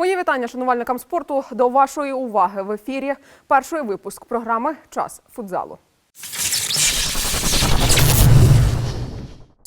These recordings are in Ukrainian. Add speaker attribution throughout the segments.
Speaker 1: Мої вітання шанувальникам спорту. До вашої уваги в ефірі перший випуск програми Час футзалу.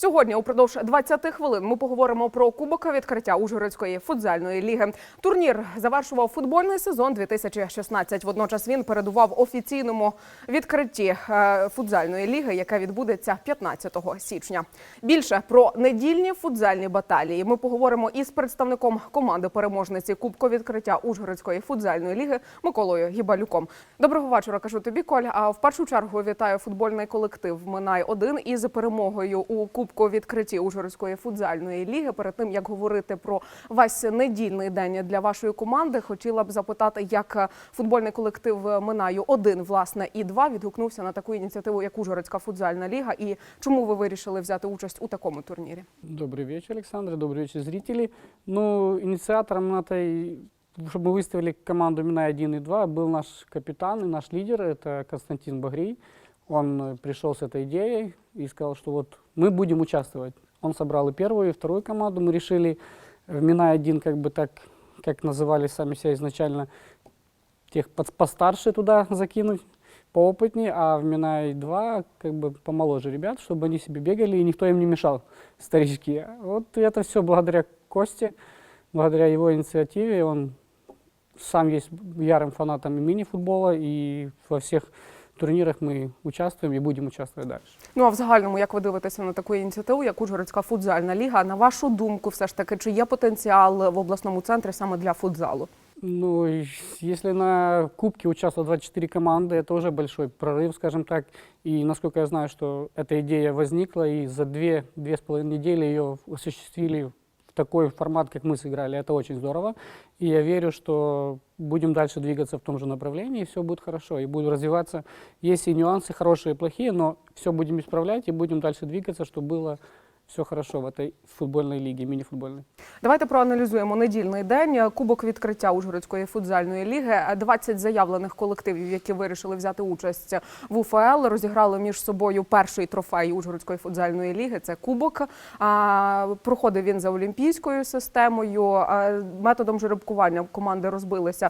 Speaker 1: Сьогодні упродовж 20 хвилин ми поговоримо про кубок відкриття Ужгородської футзальної ліги. Турнір завершував футбольний сезон 2016. Водночас він передував офіційному відкритті е, футзальної ліги, яке відбудеться 15 січня. Більше про недільні футзальні баталії ми поговоримо із представником команди переможниці Кубку відкриття Ужгородської футзальної ліги Миколою Гібалюком. Доброго вечора, кажу тобі, Коль. А в першу чергу вітаю футбольний колектив Минай 1 із перемогою у Кубку відкритті Ужгородської футзальної ліги. Перед тим як говорити про весь недільний день для вашої команди, хотіла б запитати, як футбольний колектив Минаю 1 власне і 2 відгукнувся на таку ініціативу, як Ужгородська футзальна ліга, і чому ви вирішили взяти участь у такому турнірі?
Speaker 2: Добрый вечер, Александр. Добрый вечер, зрители. Ну, инициатором этой, чтобы мы выставили команду имена 1 и 2, был наш капитан и наш лидер, это Константин Багрий. Он э, пришел с этой идеей и сказал, что вот мы будем участвовать. Он собрал и первую, и вторую команду. Мы решили в Мина 1 как бы так, как называли сами себя изначально, тех постарше туда закинуть, поопытнее, а в Минай 2 как бы помоложе ребят, чтобы они себе бегали и никто им не мешал, старички. Вот это все благодаря Косте, благодаря его инициативе. Он сам есть ярым фанатом и мини-футбола, и во всех турнирах мы участвуем и будем участвовать дальше.
Speaker 1: Ну а в загальному, як ви дивитеся на таку ініціативу, як Ужгородська футзальна ліга? На вашу думку, все ж таки, чи є потенціал в обласному центрі саме для футзалу?
Speaker 2: Ну, и если на Кубке участвовало 24 команды, это уже большой прорыв, скажем так. И насколько я знаю, что эта идея возникла, и за две, две с половиной недели ее осуществили в такой формат, как мы сыграли, это очень здорово. И я верю, что будем дальше двигаться в том же направлении, и все будет хорошо, и будет развиваться. Есть и нюансы хорошие и плохие, но все будем исправлять, и будем дальше двигаться, чтобы было все хорошо в этой футбольной лиге, мини-футбольной.
Speaker 1: Давайте проаналізуємо недільний день. Кубок відкриття Ужгородської футзальної ліги. 20 заявлених колективів, які вирішили взяти участь в УФЛ, розіграли між собою перший трофей Ужгородської футзальної ліги. Це кубок. Проходив він за олімпійською системою. Методом жеребкування команди розбилися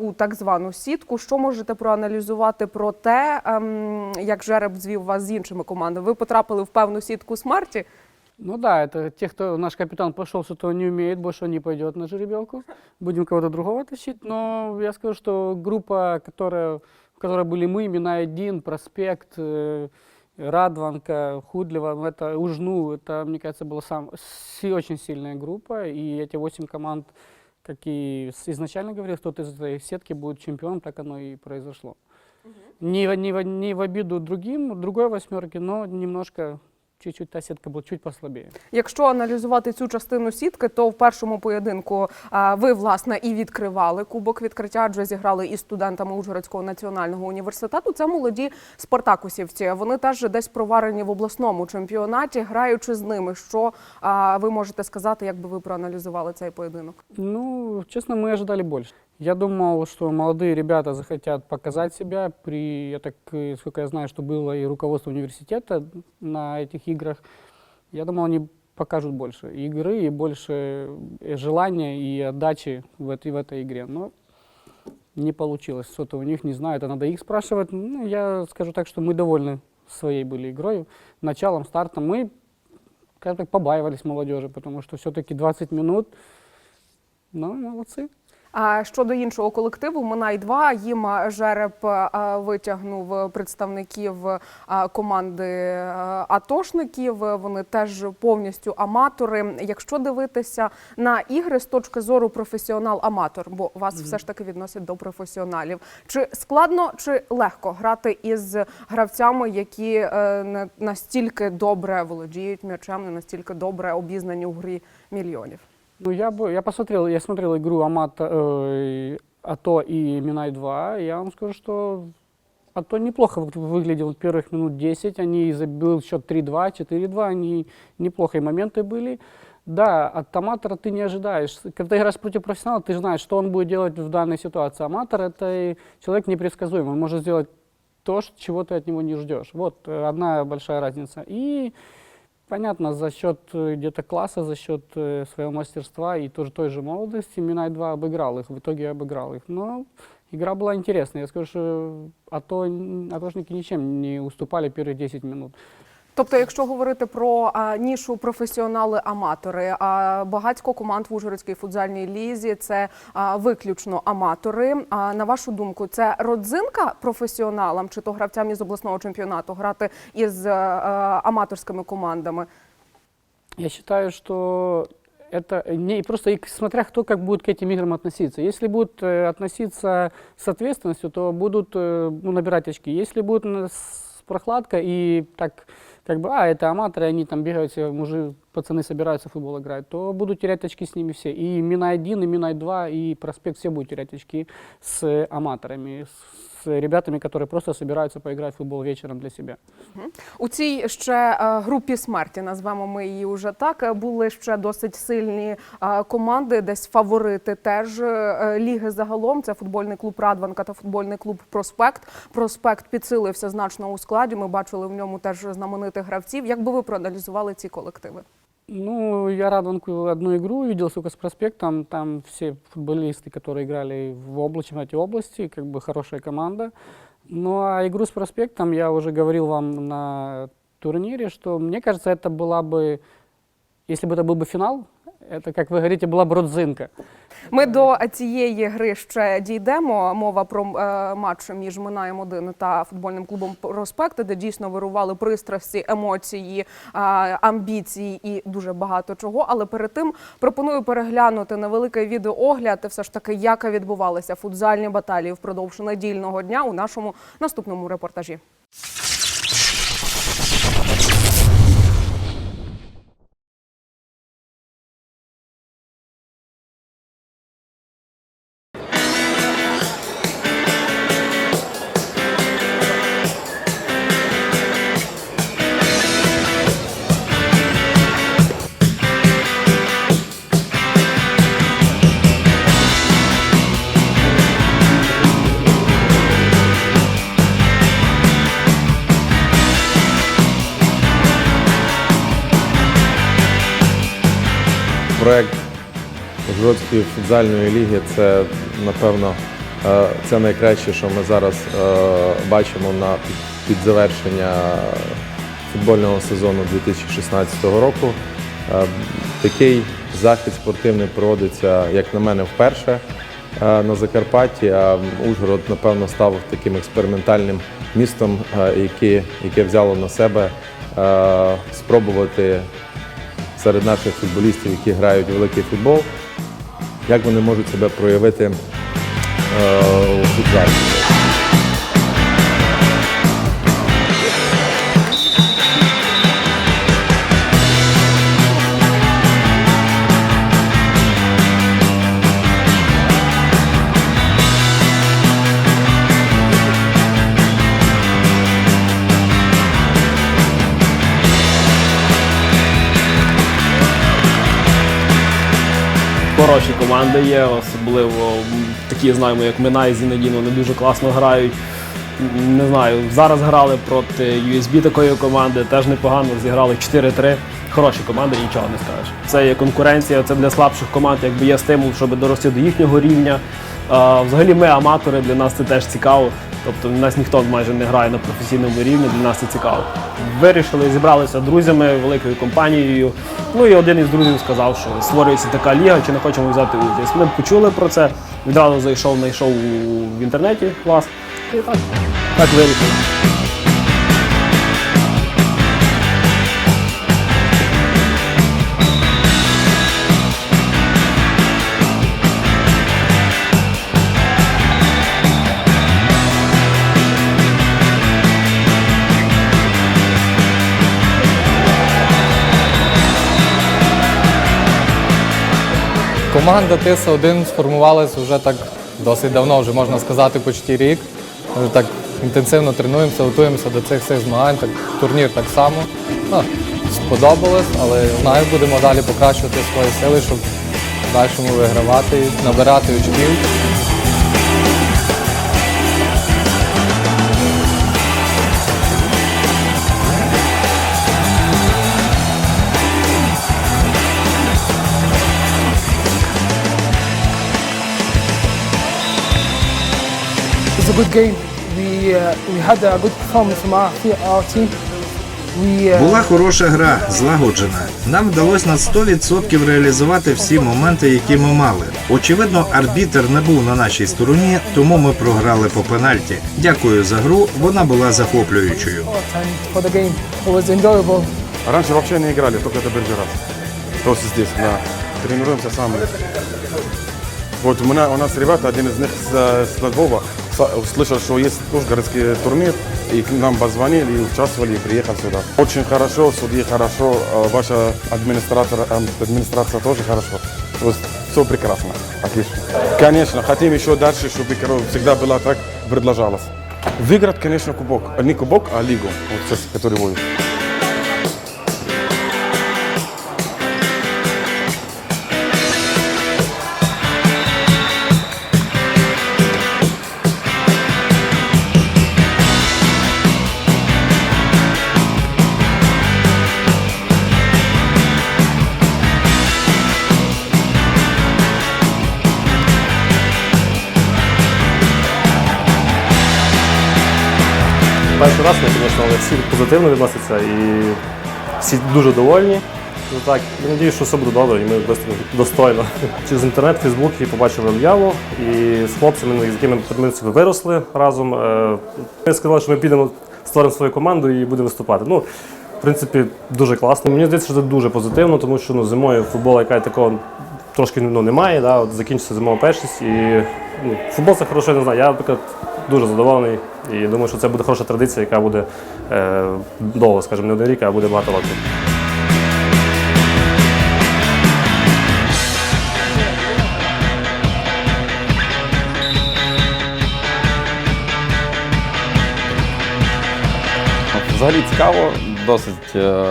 Speaker 1: у так звану сітку. Що можете проаналізувати про те, ем, як жереб звів вас з іншими командами? Ви потрапили в певну сітку смерті.
Speaker 2: Ну да, это те, кто наш капитан пошел, что-то не умеет, больше он не пойдет на жеребьевку. Будем кого-то другого тащить. Но я скажу, что группа, которая, в которой были мы, имена один, проспект, э, Радванка, Худлева, это Ужну, это, мне кажется, была сам, очень сильная группа. И эти восемь команд, как и изначально говорил, кто-то из этой сетки будет чемпионом, так оно и произошло. Не, в- не, не в обиду другим, другой восьмерке, но немножко чуть-чуть та сетка была чуть послабее.
Speaker 1: Якщо аналізувати цю частину сітки, то в першому поєдинку ви власне і відкривали кубок відкриття, адже зіграли із студентами Ужгородського національного університету. Це молоді спартакусівці. Вони теж десь проварені в обласному чемпіонаті, граючи з ними. Що ви можете сказати, як би ви проаналізували цей поєдинок?
Speaker 2: Ну, честно, мы ожидали больше. Я думал, что молодые ребята захотят показать себя. При, я так, э, сколько я знаю, что было и руководство университета на этих играх. Я думал, они покажут больше игры и больше э, желания и отдачи в этой, в этой игре. Но не получилось. Что-то у них, не знаю, это надо их спрашивать. Ну, я скажу так, что мы довольны своей были игрой. Началом, стартом мы, так, побаивались молодежи, потому что все-таки 20 минут Ну, молодці.
Speaker 1: А щодо іншого колективу, Минай 2 їм жереб витягнув представників команди атошників. Вони теж повністю аматори. Якщо дивитися на ігри з точки зору професіонал-аматор, бо вас все ж таки відносять до професіоналів, чи складно чи легко грати із гравцями, які е, не настільки добре володіють м'ячем, не настільки добре обізнані у грі мільйонів?
Speaker 2: Ну, я, бы, я посмотрел, я смотрел игру Амата, э, АТО и Минай 2. Я вам скажу, что АТО неплохо вы- выглядел первых минут 10. Они забил счет 3-2, 4-2. Они неплохие моменты были. Да, от аматора ты не ожидаешь. Когда играешь против профессионала, ты знаешь, что он будет делать в данной ситуации. Аматор – это человек непредсказуемый. Он может сделать то, чего ты от него не ждешь. Вот э, одна большая разница. И Понятно, за счет э, где-то класса, за счет э, своего мастерства и тоже той же молодости Минай-2 обыграл их, в итоге я обыграл их. Но игра была интересная. Я скажу, что АТО, атошники ничем не уступали первые 10 минут.
Speaker 1: Тобто, якщо говорити про а, нішу професіонали-аматори, а багатько команд в Ужгородській футзальній лізі це а, виключно аматори. А на вашу думку, це родзинка професіоналам чи то гравцям із обласного чемпіонату грати із е, е, аматорськими командами?
Speaker 2: Я считаю, что это не просто и смотря кто как будет к этим играм относиться. Если будут э, относиться с ответственностью, то будут э, ну, набирать очки. Если будут на- с прохладкой и так как бы, а, это аматоры, они там бегают, все мужи, пацаны собираются в футбол играть, то будут терять очки с ними все. И Мина-1, и Мина-2, и Проспект все будут терять очки с э, аматорами, с с ребятами, которые просто собираются поиграть в футбол вечером для себя.
Speaker 1: У цій ще е, групі смерті, назвемо ми її уже так. е, Були ще досить сильні е, команди, десь фаворити теж ліги загалом. Це футбольний клуб Радванка та футбольний клуб Проспект. Проспект підсилився значно у складі. Ми бачили в ньому теж знаменитих гравців. Як би ви проаналізували ці колективи?
Speaker 2: Ну, я Радванку одну игру увидел, сука, с проспектом. Там все футболисты, которые играли в обла- чемпионате области, как бы хорошая команда. Ну, а игру с проспектом я уже говорил вам на турнире, что мне кажется, это была бы, если бы это был бы финал, это, как вы говорите, была бы родзинка.
Speaker 1: Ми до цієї гри ще дійдемо. Мова про е, матч між Минаєм 1 та футбольним клубом Проспект, де дійсно вирували пристрасті, емоції, е, амбіції і дуже багато чого. Але перед тим пропоную переглянути невеликий відеоогляд, все ж таки, як відбувалися футзальні баталії впродовж недільного дня у нашому наступному репортажі.
Speaker 3: Ужгородської футзальної ліги це, напевно, е, це найкраще, що ми зараз е, бачимо на під завершення футбольного сезону 2016 року. Е, Такий захід спортивний проводиться, як на мене, вперше на Закарпатті. А Ужгород, напевно, став таким експериментальним містом, яке, яке взяло на себе спробувати серед наших футболістів, які грають великий футбол, як вони можуть себе проявити е, у футзалі.
Speaker 4: Хороші команди є, особливо такі знаємо, як Минай з вони дуже класно грають. Не знаю, зараз грали проти USB такої команди, теж непогано зіграли 4-3. Хороші команди, нічого не скажеш. Це є конкуренція, це для слабших команд, якби є стимул, щоб дорости до їхнього рівня. А, взагалі ми аматори, для нас це теж цікаво. Тобто нас ніхто майже не грає на професійному рівні, для нас це цікаво. Вирішили, зібралися друзями, великою компанією. Ну і один із друзів сказав, що створюється така ліга, чи не хочемо взяти участь. Ми почули про це, відразу зайшов, знайшов в інтернеті вас. Так, вирішили.
Speaker 5: Команда Тиса 1 сформувалася вже так досить давно, вже можна сказати, почти рік. Ми так інтенсивно тренуємося, готуємося до цих всіх змагань. Так, турнір так само. Ну, сподобалось, але знаю, будемо далі покращувати свої сили, щоб в дальшому вигравати, набирати очків.
Speaker 6: Good game. We uh, we had a good performance from our, our team. Uh,
Speaker 7: Була хороша гра, злагоджена. Нам вдалося на 100% реалізувати всі моменти, які ми мали. Очевидно, арбітер не був на нашій стороні, тому ми програли по пенальті. Дякую за гру. Вона була захоплюючою.
Speaker 6: and for the game, it was enjoyable.
Speaker 8: Раньше вообще не играли, только это первый раз. Просто здесь, да. Тренируемся сами. Вот у, нас ребята, один из них с Львова, услышал, что есть тоже городский турнир, и к нам позвонили, и участвовали, и приехал сюда. Очень хорошо, судьи хорошо, а ваша администратор, ам, администрация тоже хорошо. То есть все прекрасно, отлично. Конечно, хотим еще дальше, чтобы всегда было так, предложалось. Выиграть, конечно, кубок. Не кубок, а лигу, вот сейчас, который будет.
Speaker 9: Перший раз ми, звісно, але всі позитивно відносяться і всі дуже довольні. Ну так, я надію, що все буде добре, і ми достойно. Через інтернет, Фейсбук і побачили об'яву, і з хлопцями, з якими ми виросли разом. е, Ми сказали, що ми підемо, створимо свою команду і будемо виступати. Ну, в принципі, дуже класно. Мені здається, що це дуже позитивно, тому що ну, зимою футболу, яка такого трошки ну, немає. Да? От закінчиться зимова першість. І ну, футбол це хорошо, не знаю. Я, наприклад, дуже задоволений і думаю, що це буде хороша традиція, яка буде е, довго, скажімо, не один рік, а буде багато років.
Speaker 10: Взагалі цікаво, досить е,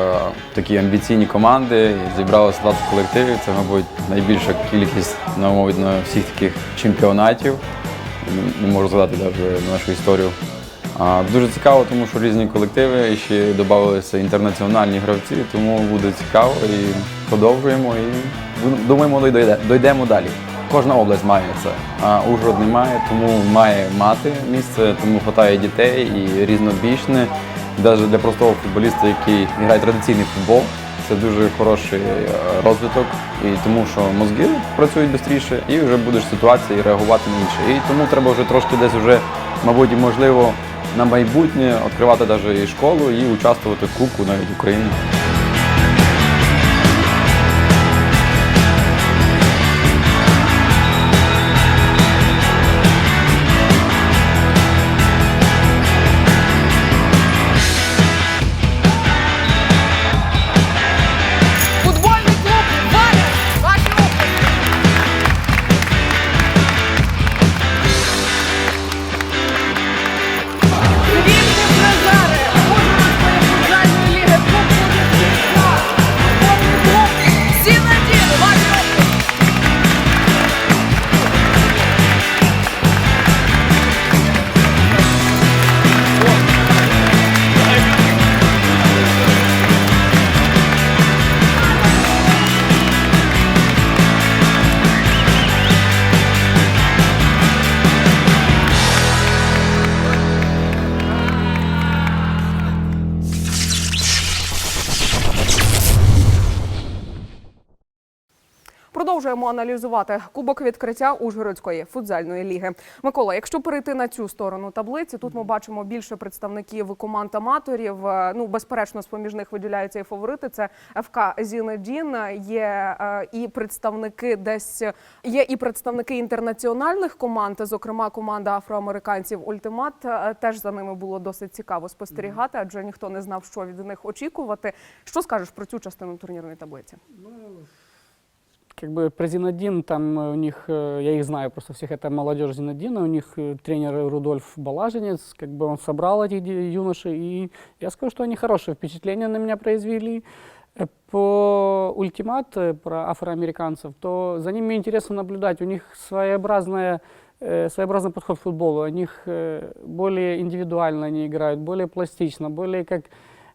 Speaker 10: такі амбіційні команди. Зібралося 20 колективів. Це, мабуть, найбільша кількість на всіх таких чемпіонатів. Не- можу згадати навіть нашу історію. А, дуже цікаво, тому що різні колективи і ще додавалися інтернаціональні гравці, тому буде цікаво і продовжуємо і думаємо, дойде- дойдемо далі. Кожна область має це, а Ужгород не має, тому має мати місце, тому вистачає дітей і різнобічне. Навіть для простого футболіста, який грає традиційний футбол, це дуже хороший е, розвиток, і тому що мозги працюють швидше, і вже будеш в ситуації реагувати на інше. І тому треба вже трошки десь вже, мабуть, можливо на майбутнє відкривати навіть і школу і участвувати в Кубку навіть України.
Speaker 1: Продовжуємо аналізувати кубок відкриття Ужгородської футзальної ліги. Микола, якщо перейти на цю сторону таблиці, тут ми бачимо більше представників команд аматорів. Е, Ну, безперечно, з поміж них виділяються і фаворити. Це ФК Зінедін. Є е, і представники десь є і представники інтернаціональних команд, зокрема команда афроамериканців Ультимат. Е, Теж за ними було досить цікаво спостерігати, адже ніхто не знав, що від них очікувати. Що скажеш про цю частину турнірної таблиці?
Speaker 2: Как бы про Зинодин, там э, у них, э, я их знаю просто всех, это молодежь Зинодина, у них э, тренер Рудольф Балажинец, как бы он собрал этих де- юношей, и я скажу, что они хорошее впечатление на меня произвели. Э, По ультимат э, про афроамериканцев, то за ними интересно наблюдать, у них своеобразная э, своеобразный подход к футболу, у них э, более индивидуально они играют, более пластично, более как э,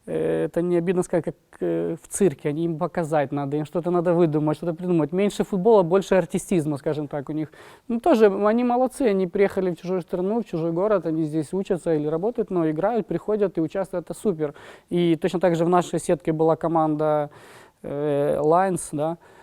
Speaker 2: это не обидно сказать, как э, в цирке, они им показать надо, им что-то надо выдумать, что-то придумать. Меньше футбола, больше артистизма, скажем так, у них. Ну, тоже они молодцы, они приехали в чужую страну, в чужой город, они здесь учатся или работают, но играют, приходят и участвуют, это супер. И точно так же в нашей сетке была команда э, Lions, да, Э,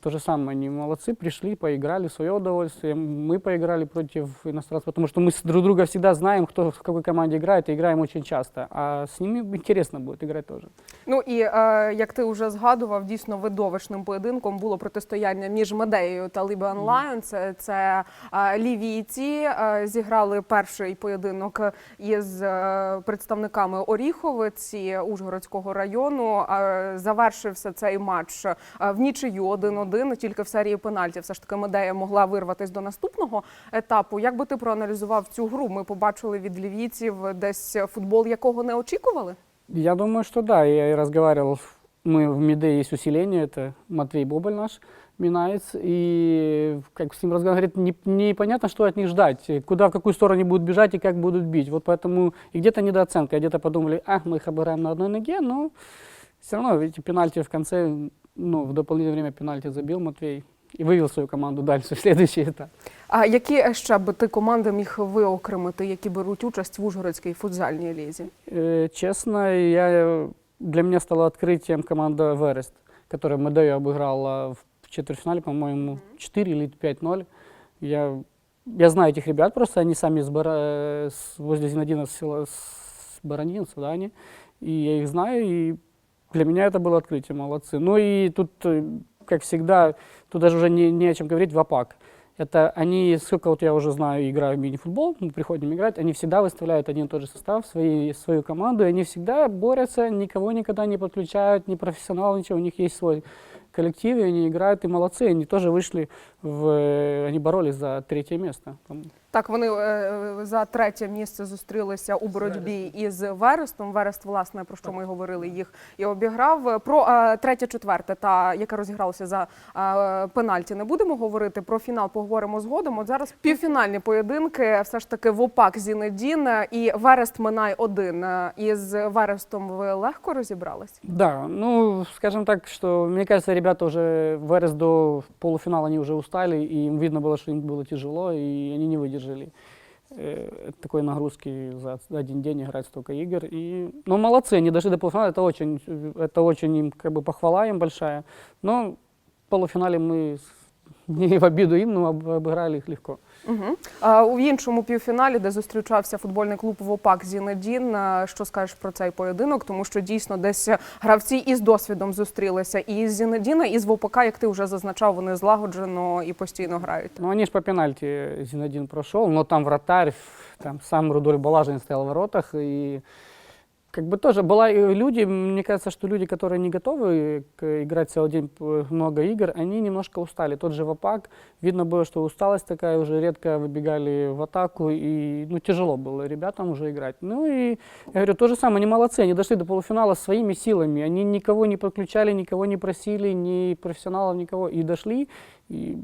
Speaker 2: То же самое, они молодцы, пришли, поиграли в свое удовольствие. Мы поиграли против иностранцев, потому что мы с- друг друга всегда знаем, кто в какой команде играет, и играем очень часто. А с ними интересно будет играть тоже.
Speaker 1: Ну і е, як ти вже згадував, дійсно видовищним поєдинком було протистояння між Медеєю та Libyan Lions. Це, це е, лівійці е, зіграли перший поєдинок із е, представниками Оріховиці Ужгородського району. Е, завершився цей матч е, в нічию 1-1, тільки в серії пенальтів. Все ж таки Медея могла вирватися до наступного етапу. Як би ти проаналізував цю гру? Ми побачили від лівійців десь футбол, якого не очікували.
Speaker 2: Я думаю, что да, я и разговаривал. Мы в МИДе есть усиление, это Матвей Боболь наш, Минаец, и как с ним разговаривал, говорит, не- непонятно, что от них ждать, куда, в какую сторону они будут бежать и как будут бить. Вот поэтому и где-то недооценка, где-то подумали, а, мы их обыграем на одной ноге, но все равно эти пенальти в конце, ну, в дополнительное время пенальти забил Матвей и вывел свою команду дальше в следующий этап.
Speaker 1: А які ще би ти команди міг виокремити, які беруть участь в Ужгородській футзальній лізі?
Speaker 2: Э, Честно, я, для меня стало открытием команда Верест, которая Медею обыграла в четвертьфинале, по-моему, 4 или 5-0. Я, я знаю этих ребят просто, они сами с, Бара, с возле Зинодина с, села- с Баранинцев, да, они, и я их знаю, и для меня это было открытие, молодцы. Ну и тут, э, как всегда, тут даже уже не, не о чем говорить, ВАПАК. Это они, сколько вот я уже знаю, играю в мини-футбол, мы приходим играть, они всегда выставляют один и тот же состав, свои, свою команду, и они всегда борются, никого никогда не подключают, не профессионал, ничего, у них есть свой коллектив, и они играют, и молодцы, они тоже вышли, в, э, они боролись за третье место. по-моему.
Speaker 1: Так, вони е, за третє місце зустрілися у боротьбі із Верестом. Верест, власне, про що ми говорили, їх і обіграв. Про е, третє, четверте, та яке розігралося за е, пенальті, не будемо говорити. Про фінал поговоримо згодом. От зараз півфінальні поєдинки. Все ж таки ВОПАК Зінедін і Верест Минай один. Е, Із Верестом ви легко розібрались?
Speaker 2: Да, ну, скажем так, что мне кажется, ребята уже Верес до полуфинала они уже устали, и им видно было, что им было тяжело, и они не выдержали э, такой нагрузки за один день играть столько игр. И, ну, молодцы, они дошли до полуфинала, это очень, это очень им, как бы, похвала им большая. Но в полуфинале мы с- не в обиду им, но об- обыграли их легко.
Speaker 1: Угу. А у іншому півфіналі, де зустрічався футбольний клуб ВОПАК Зінедін, що скажеш про цей поєдинок? Тому що дійсно десь гравці із досвідом зустрілися і з Зінедіна, і з Вопака, як ти вже зазначав, вони злагоджено і постійно грають.
Speaker 2: Ну, вони ж по пенальті Зінедін пройшов, але там вратарь, там сам Рудольф Балажин стояв в воротах, и как бы тоже была и люди, мне кажется, что люди, которые не готовы к- играть целый день много игр, они немножко устали. Тот же Вапак, видно было, что усталость такая, уже редко выбегали в атаку, и ну, тяжело было ребятам уже играть. Ну и, я говорю, то же самое, они молодцы, они дошли до полуфинала своими силами, они никого не подключали, никого не просили, ни профессионалов, никого, и дошли, и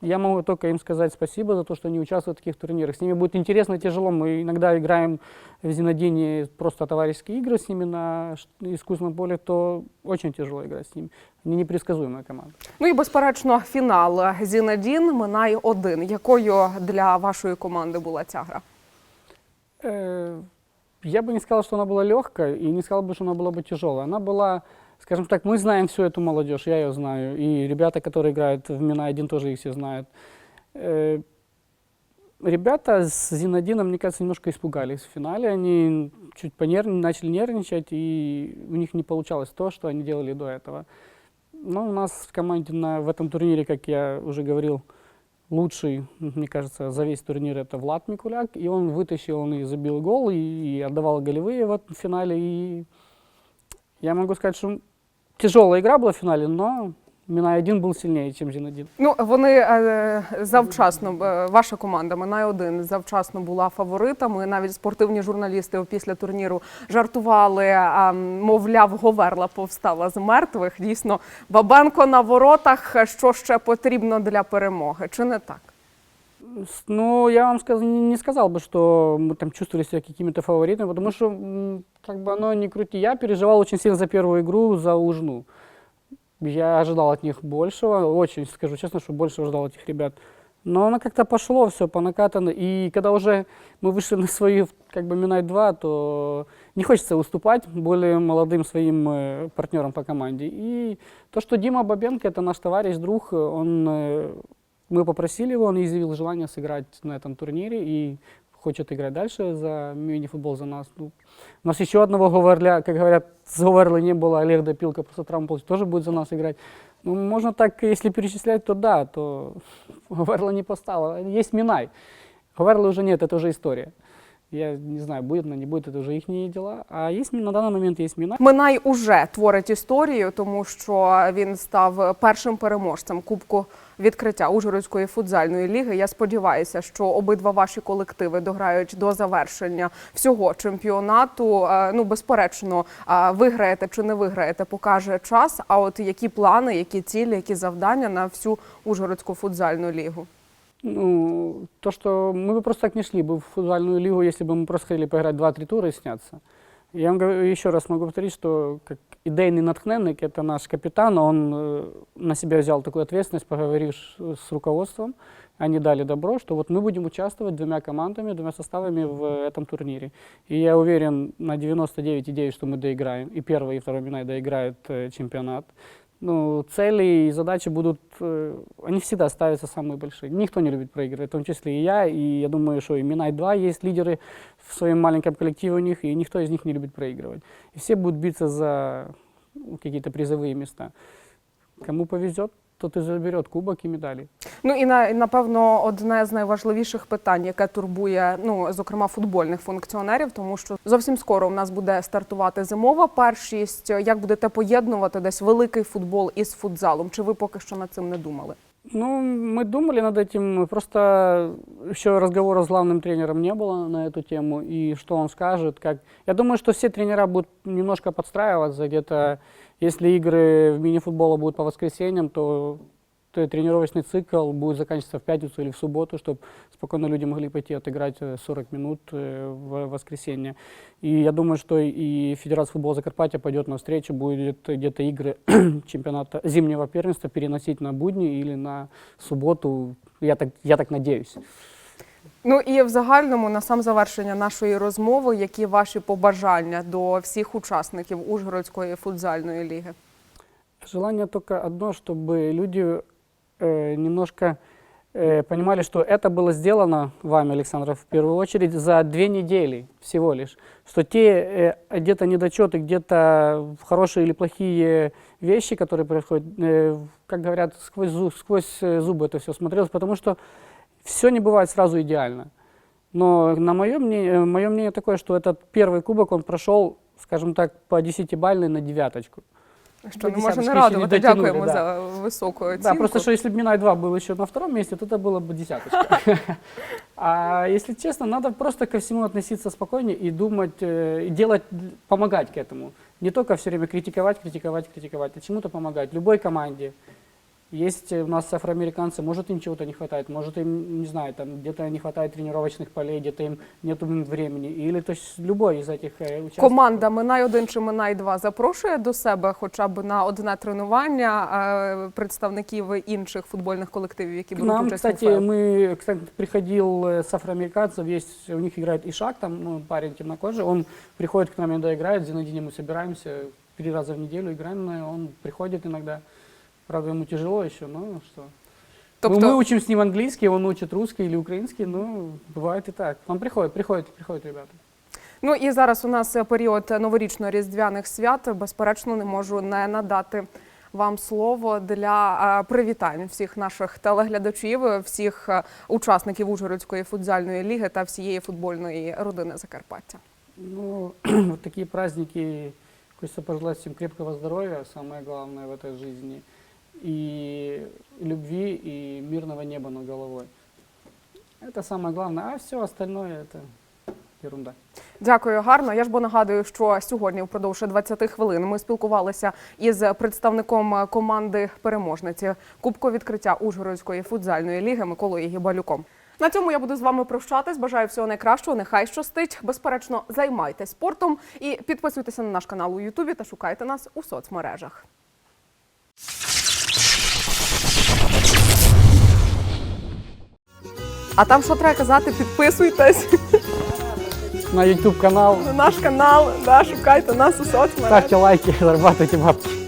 Speaker 2: я могу только им сказать спасибо за то, что они участвуют в таких турнирах. С ними будет интересно и тяжело. Мы иногда играем в Зинодине просто товарищеские игры с ними на ш- искусственном поле, то очень тяжело играть с ними. Они непредсказуемая команда.
Speaker 1: Ну і безперечно, фінал Зінедін Минай один. Якою для вашої команди була ця гра?
Speaker 2: Э, Я бы не сказал, что она была легкая, и не сказал бы, что она была бы тяжелая. Она была, скажем так, мы знаем всю эту молодежь, я ее знаю, и ребята, которые играют в Мина-1, тоже их все знают. Э, Ребята с Зинодином, мне кажется, немножко испугались в финале. Они чуть понерв... начали нервничать, и у них не получалось то, что они делали до этого. Но у нас в команде на, в этом турнире, как я уже говорил, лучший, мне кажется, за весь турнир это Влад Микуляк. И он вытащил, он и забил гол, и, и отдавал голевые в этом финале. И я могу сказать, что тяжелая игра была в финале, но Минай один был сильнее, чем Зинодин.
Speaker 1: Ну вони е, завчасно, е, ваша команда Минай один завчасно була фаворитами. Навіть спортивні журналісти після турніру жартували, а, мовляв, Говерла повстала з мертвих. Дійсно, Бабенко на воротах. Що ще потрібно для перемоги? Чи не так?
Speaker 2: Ну, я вам сказ- не сказал бы, что мы там чувствовали себя какими-то фаворитами, потому что, как бы оно не крути. Я переживал очень сильно за первую игру, за Ужну. Я ожидал от них большего, очень, скажу честно, что большего ожидал от этих ребят. Но оно как-то пошло все по накатанной. И когда уже мы вышли на свои, как бы, Минай 2, то не хочется уступать более молодым своим э, партнерам по команде. И то, что Дима Бабенко, это наш товарищ, друг, он, э, мы попросили его, он изъявил желание сыграть на этом турнире и хочет играть дальше за мини-футбол за нас. Ну, у нас еще одного говорля, как говорят, с Говорла не было, Олег Допилка после травмы получил, тоже будет за нас играть. Ну, можно так, если перечислять, то да, то Говорла не поставила. Есть Минай. Говорла уже нет, это уже история. Я не знаю, будет она, не будет, это уже их дела. А есть на данный момент есть Минай.
Speaker 1: Минай уже творить історію, тому що він став першим переможцем Кубку відкриття Ужгородської футзальної ліги. Я сподіваюся, що обидва ваші колективи дограють до завершення всього чемпіонату. Е, Ну, безперечно, е, виграєте чи не виграєте, покаже час. А от які плани, які цілі, які завдання на всю Ужгородську футзальну лігу?
Speaker 2: Ну, то, что мы бы просто так не шли бы в футбольную лигу, если бы мы просто хотели поиграть 2-3 тура и сняться. Я вам говорю, еще раз могу повторить, что как идейный натхненник, это наш капитан, он э, на себя взял такую ответственность, поговорив ш- с руководством, они дали добро, что вот мы будем участвовать двумя командами, двумя составами в этом турнире. И я уверен на 99,9, что мы доиграем, и первый, и второй Минай доиграют э, чемпионат. Ну, цели и задачи будут, э, они всегда ставятся самые большие. Никто не любит проигрывать, в том числе и я, и я думаю, что и Минай 2 есть лидеры в своем маленьком коллективе у них, и никто из них не любит проигрывать. И все будут биться за ну, какие-то призовые места. Кому повезет, тот и заберет кубок и медали.
Speaker 1: Ну і на і, напевно одне з найважливіших питань, яке турбує ну зокрема футбольних функціонерів, тому що зовсім скоро у нас буде стартувати зимова першість. Як будете поєднувати десь великий футбол із футзалом? Чи ви поки що над цим не думали?
Speaker 2: Ну, мы думали над этим, просто еще разговора с главным тренером не было на эту тему, и что он скажет, как... Я думаю, что все тренера будут немножко подстраиваться, где-то, если игры в мини-футбола будут по воскресеньям, то, тренировочный цикл будет заканчиваться в пятницу или в субботу, чтобы спокойно люди могли пойти отыграть э, 40 минут э, в воскресенье. И я думаю, что и Федерация футбола Закарпатья пойдет навстречу, будет где-то игры чемпионата зимнего первенства переносить на будни или на субботу. Я так, я так надеюсь.
Speaker 1: Ну і в загальному на сам завершення нашої розмови, які ваші побажання до всіх учасників Ужгородської футзальної ліги?
Speaker 2: Желание только одно, чтобы люди э, немножко э, понимали, что это было сделано вами, Александр, в первую очередь за две недели всего лишь. Что те э, где-то недочеты, где-то хорошие или плохие вещи, которые происходят, э, как говорят, сквозь, зу- сквозь э, зубы это все смотрелось, потому что все не бывает сразу идеально. Но на мое мнение, мое мнение такое, что этот первый кубок, он прошел, скажем так, по десятибальной на девяточку.
Speaker 1: Що не
Speaker 2: До
Speaker 1: може не
Speaker 2: десяточки ще не
Speaker 1: радувати.
Speaker 2: дотягнули,
Speaker 1: Дякуємо
Speaker 2: да.
Speaker 1: за високу оцінку.
Speaker 2: Да, просто что если бы Минай 2 был еще на втором месте, то это было бы десяточка. А если честно, надо просто ко всему относиться спокойнее и думать, э, и делать, помогать к этому. Не только все время критиковать, критиковать, критиковать, а чему-то помогать. Любой команде. Есть у нас афроамериканцы, может им чего-то не хватает, может им, не знаю, там где-то не хватает тренировочных полей, где-то им нет времени. Или то есть любой из этих э, участников.
Speaker 1: Команда Минай 1 чи Минай 2 запрошує до себе хоча б на одне тренування е, представників інших футбольних колективів, які
Speaker 2: К
Speaker 1: беруть
Speaker 2: нам,
Speaker 1: участь у
Speaker 2: кстати,
Speaker 1: ФЛ?
Speaker 2: мы, кстати, приходил э, с афроамериканцев, есть, у них играет Ишак, там ну, парень темнокожий, он приходит к нам иногда играет, с Зинодием мы собираемся, три раза в неделю играем, но он приходит иногда, правда, ему тяжело еще, но что.
Speaker 1: Тобто,
Speaker 2: Ну, мы учим с ним английский, он учит русский или украинский, ну, бывает и так. Он приходит, приходит, приходят ребята.
Speaker 1: ну і зараз у нас період новорічно-різдвяних свят. Безперечно, не можу не надати вам слово для е, привітань всіх наших телеглядачів, всіх е, учасників Ужгородської футзальної ліги та всієї футбольної родини Закарпаття.
Speaker 2: Ну, вот такие праздники, хочется пожелать всем крепкого здоровья, самое главное в этой жизни, и любви, и мирного неба над головой. Это самое главное, а все остальное это ерунда.
Speaker 1: Дякую, гарно. Я ж бо нагадую, що сьогодні впродовж 20 хвилин ми спілкувалися із представником команди переможниці Кубку відкриття Ужгородської футзальної ліги Миколою Гібалюком. На цьому я буду з вами прощатись. Бажаю всього найкращого. Нехай щастить. Безперечно, займайтесь спортом і підписуйтеся на наш канал у Ютубі та шукайте нас у соцмережах. А там що треба казати? Підписуйтесь
Speaker 2: На YouTube канал,
Speaker 1: на наш канал, да, шукайте нас у соцмережах.
Speaker 2: Ставте лайки, зарабатывайте бабки.